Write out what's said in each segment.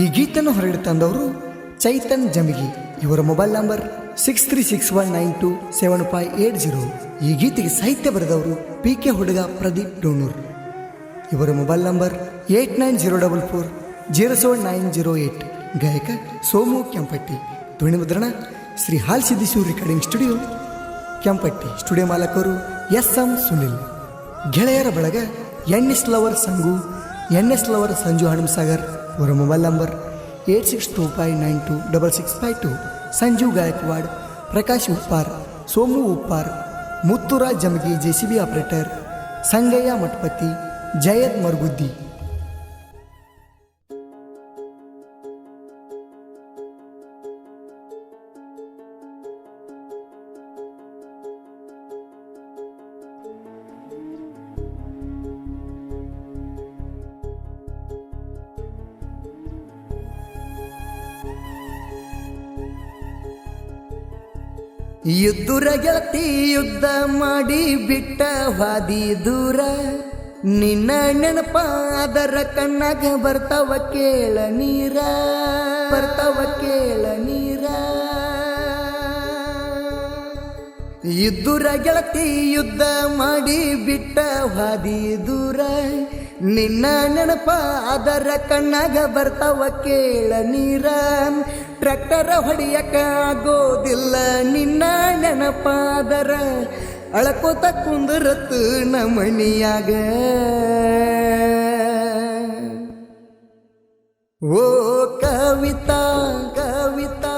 ಈ ಗೀತನ್ನು ಹೊರಗಡೆ ತಂದವರು ಚೈತನ್ ಜಮಿಗಿ. ಇವರ mobile number six three six one nine two seven five eight zero ಈ ಗೀತೆಗೆ ಸಾಹಿತ್ಯ ಬರೆದವರು ಪಿ ಕೆ ಹುಡುಗ ಪ್ರದೀಪ್ ಡೋಣೂರ್. ಇವರ mobile number eight nine zero double four zero seven nine zero eight ಗಾಯಕ ಸೋಮು ಕೆಂಪಟ್ಟಿ. ಧ್ವನಿ ಮುದ್ರಣ Shri Hal Siddeshwar recording studio Kempatti. Studio ಮಾಲಕರು S M Sunil. ಗೆಳೆಯರ ಬಳಗ N S lover Sangu, N S lover Sanju Hanumasagar ಇವರ mobile number eight six two five nine two double six five two Sanju Gaikwad Prakash Uppar Somu Uppar Muthuraj Jamagi J C B operator Sangayya Mathapati ಯುದ್ಧುರ ಗೆಳತಿ ಯುದ್ಧ ಮಾಡಿ ಬಿಟ್ಟ ವಾದಿ ದೂರ. ನಿನ್ನ ನೆನಪ ಅದರ ಕಣ್ಣಾಗ ಬರ್ತಾವ ಕೇಳ ನೀರ, ಬರ್ತಾವ ಕೇಳ ನೀರ. ಯುದ್ಧರ ಗೆಳತಿ ಯುದ್ಧ ಮಾಡಿ ಬಿಟ್ಟ ವಾದಿ ದೂರ. ನಿನ್ನ ನೆನಪ ಅದರ ಕಣ್ಣಾಗ ಬರ್ತಾವ ಕೇಳ ನೀರ. ಟ್ರ್ಯಾಕ್ಟರ್ ಹೊಡಿಯಕ ಆಗೋದಿಲ್ಲ ನಿನ್ನ ನೆನಪಾದರ ಅಳಕೋತ ಕುಂದರತ್ತು ನಮಣಿಯಾಗ ಓ ಕವಿತಾ ಕವಿತಾ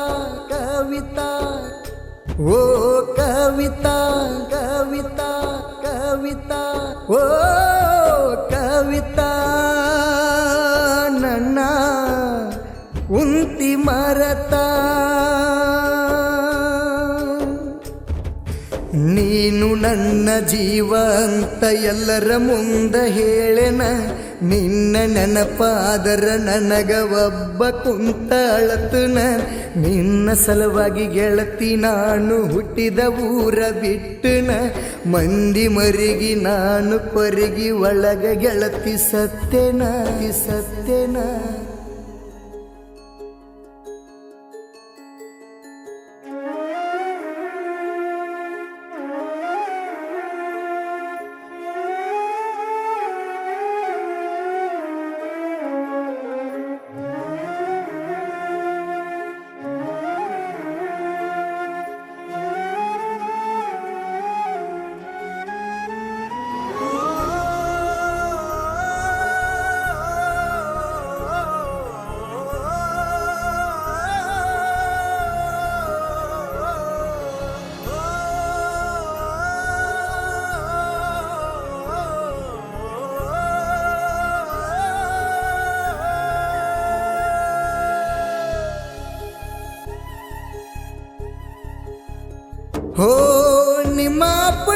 ಕವಿತಾ ಓ ಕವಿತಾ ಕವಿತಾ ಕವಿತಾ ಓ ಕವಿತಾ ನನ್ನ ಉಂತಿ ಮರತಾ ನೀನು ನನ್ನ ಜೀವ ಅಂತ ಎಲ್ಲರ ಮುಂದೆ ಹೇಳೆನ. ನಿನ್ನ ನೆನಪಾದರ ನನಗ ಒಬ್ಬ ಕುಂತ ಅಳತನ. ನಿನ್ನ ಸಲುವಾಗಿ ಗೆಳತಿ ನಾನು ಹುಟ್ಟಿದ ಊರ ಬಿಟ್ಟನ. ಮಂದಿ ಮರಿಗಿ ನಾನು ಪರಿಗಿ ಒಳಗ ಗೆಳತಿ ಸತ್ಯನ ಸತ್ಯನ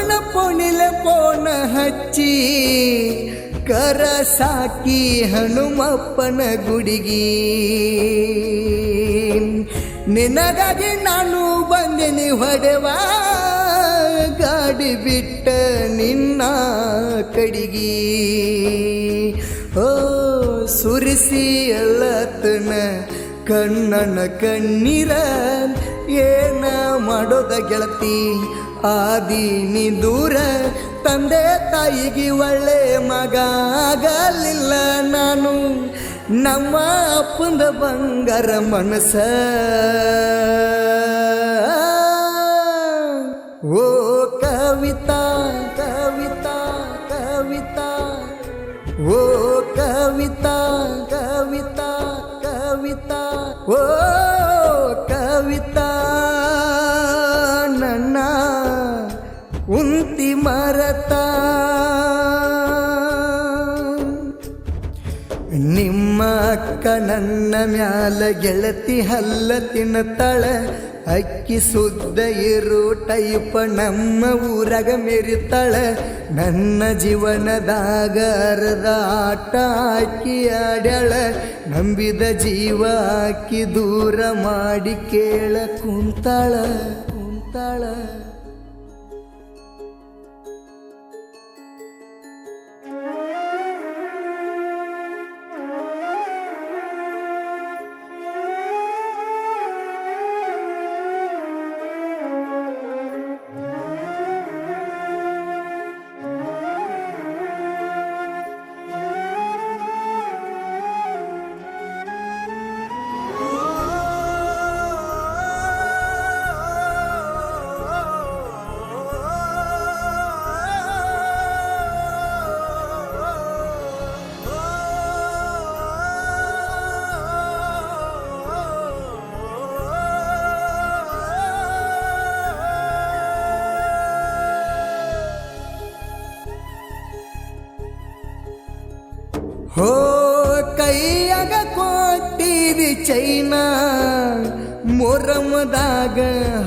ಅಪ್ಪನ ಪೊಣಿಲ ಪೋಣ ಹಚ್ಚಿ, ಕರ ಸಾಕಿ ಹನುಮಪ್ಪನ ಗುಡಿಗಿ. ನಿನಗಾಗಿ ನಾನು ಬಂದಿನಿ ಹೊಡೆವ, ಗಾಡಿ ಬಿಟ್ಟ ನಿನ್ನ ಕಡಿಗಿ. ಓ, ಸುರಿಸಿ ಎಲ್ಲತನ ಕಣ್ಣನ ಕಣ್ಣೀರ, ಏನ ಮಾಡೋದ ಗೆಳತಿ? ಆದೀನಿ ದೂರ ತಂದೆ ತಾಯಿಗೆ ಒಳ್ಳೆ ಮಗ ಆಗಲಿಲ್ಲ ನಾನು. ನಮ್ಮ ಅಪ್ಪಂದ ಬಂಗಾರ ಮನಸ. ಮರತಾ. ನಿಮ್ಮ ಅಕ್ಕ ನನ್ನ ಮ್ಯಾಲ ಗೆಳತಿ ಹಲ್ಲ ತಿನ್ನತಾಳ ಅಕ್ಕಿ ಸುದ್ದ ಇರು ಟೈಪ ನಮ್ಮ ಊರಾಗ ಮೆರಿತಾಳ. ನನ್ನ ಜೀವನದಾಗ ಅರ್ಧ ಆಟ ಹಾಕಿ ಆಡ್ಯಾಳ, ನಂಬಿದ ಜೀವ ಹಾಕಿ ದೂರ ಮಾಡಿ ಕೇಳ ಕುಂತಾಳ ಕುಂತಾಳ. ಹೋ, ಕೈಯಾಗ ಕೊಟ್ಟಿದಿ ಚೈನ, ಮೊರಮದಾಗ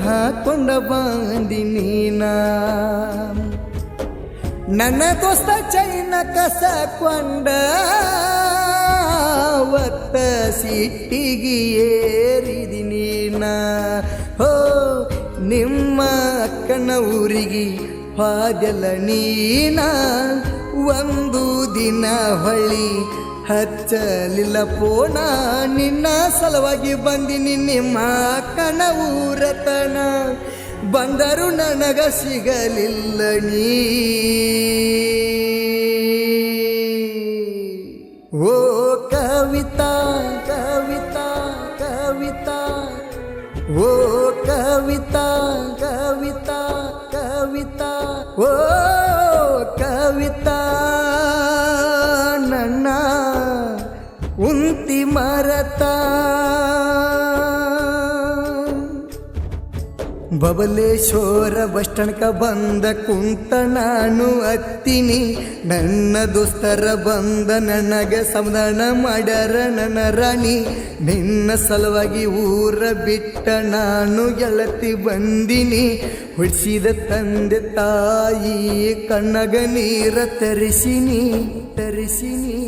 ಹಾಕೊಂಡ ಬಂದಿ ನೀನ. ನನ್ನ ದೋಸ್ತ ಚೈನ ಕಸಕೊಂಡ, ಒತ್ತ ಸಿಟ್ಟಿಗೆ ಏರಿದಿ ನೀನ. ಹೋ, ನಿಮ್ಮ ಅಕ್ಕನ ಊರಿಗೆ ಹಾದೆಲ್ಲ ನೀನ? ಒಂದು ದಿನ ಹೊಳ್ಳಿ ಹಚ್ಚಲಿಲ್ಲ ಪೋಣ ನಿನ್ನ ಸಲುವಾಗಿ ಬಂದಿನಿ ನಿಮ್ಮ ಊರತನ ಬಂದರು ನನಗ ಸಿಗಲಿಲ್ಲ ನೀ. ಓ ಕವಿತಾ ಕವಿತಾ ಕವಿತಾ. ಓ ಕವಿತಾ ಕವಿತಾ ಕವಿತಾ. ಓ ಕವಿತಾ. ಬಬಲೇಶ್ವರ ಬಸ್ ಬಂದ ಕುಂತ ನಾನು ಅತ್ತಿನಿ. ನನ್ನ ದೋಸ್ತರ ಬಂದ ನನಗೆ ಸಮಧಾನ ಮಾಡ್ಯಾರ ನನ್ನ ರಾಣಿ. ನಿನ್ನ ಸಲುವಾಗಿ ಊರ ಬಿಟ್ಟ ನಾನು ಗೆಳತಿ ಬಂದಿನಿ. ಉಳಿಸಿದ ತಂದೆ ತಾಯಿ ಕಣ್ಣಗ ನೀರ ತರಿಸಿನಿ ತರಿಸಿನಿ.